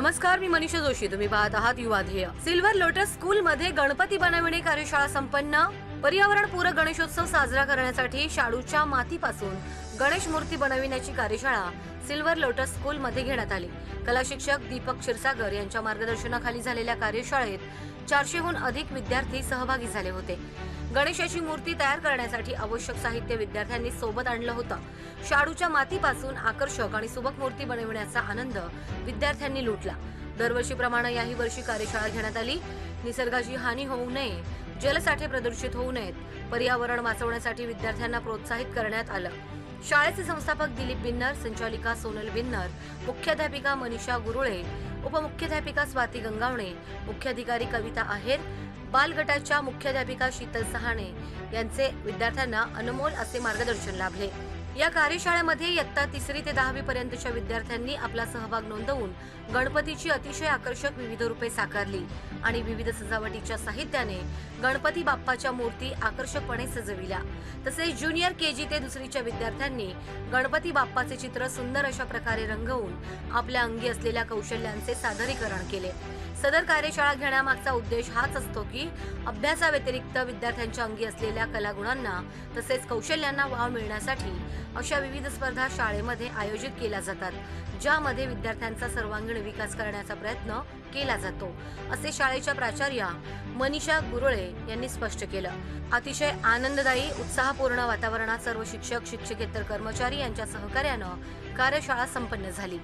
नमस्कार मी मनीषा जोशी. तुम्ही पाहत आहात युवा ध्येय. सिल्वर लोटस स्कूल मध्ये गणपती बनविणे कार्यशाळा संपन्न. पर्यावरण पूरक गणेशोत्सव साजरा करण्यासाठी शाडूच्या मातीपासून गणेश मूर्ती बनविण्याची कार्यशाळा सिल्वर लोटस स्कूल मध्ये घेण्यात आली. कला शिक्षक दीपक क्षीरसागर यांच्या मार्गदर्शनाखाली झालेल्या कार्यशाळेत चारशेहून अधिक विद्यार्थी सहभागी झाले होते. गणेशाची मूर्ती तयार करण्यासाठी आवश्यक साहित्य विद्यार्थ्यांनी सोबत आणलं होतं. शाडूच्या मातीपासून आकर्षक आणि सुबक मूर्ती बनविण्याचा आनंद विद्यार्थ्यांनी लुटला. दरवर्षीप्रमाणे याही वर्षी कार्यशाळा घेण्यात आली. निसर्गाची हानी होऊ नये जलसाठे प्रदूषित होऊ नयेत पर्यावरण वाचवण्यासाठी विद्यार्थ्यांना प्रोत्साहित करण्यात आलं. शाळेचे संस्थापक दिलीप बिन्नर संचालिका सोनल बिन्नर मुख्याध्यापिका मनीषा गुरुळे उपमुख्याध्यापिका स्वाती गंगावणे मुख्याधिकारी कविता आहेर बालगटाच्या मुख्याध्यापिका शीतल सहाणे यांचे विद्यार्थ्यांना अनमोल असे मार्गदर्शन लाभले. या कार्यशाळेमध्ये इयत्ता तिसरी ते दहावी पर्यंतच्या विद्यार्थ्यांनी आपला सहभाग नोंदवून गणपतीची अतिशय आकर्षक विविध रूपे साकारली आणि विविध सजावटीच्या साहित्याने गणपती बाप्पाच्या मूर्ती आकर्षकपणे सजविल्या. तसेच ज्युनियर के जी ते दुसरीच्या विद्यार्थ्यांनी गणपती बाप्पाचे चित्र सुंदर अशा प्रकारे रंगवून आपल्या अंगी असलेल्या कौशल्यांचे सादरीकरण केले. सदर कार्यशाळा घेण्यामागचा उद्देश हाच असतो की की अभ्यासाव्यतिरिक्त विद्यार्थ्यांच्या अंगी असलेल्या कलागुणांना तसेच कौशल्यांना वाव मिळण्यासाठी अशा विविध स्पर्धा शाळेमध्ये आयोजित केल्या जातात ज्यामध्ये विद्यार्थ्यांचा सर्वांगीण विकास करण्याचा प्रयत्न केला जातो असे शाळेच्या प्राचार्या मनीषा गुरुळे यांनी स्पष्ट केलं. अतिशय आनंददायी उत्साहपूर्ण वातावरणात सर्व शिक्षक शिक्षकेतर कर्मचारी यांच्या सहकार्यानं कार्यशाळा संपन्न झाली.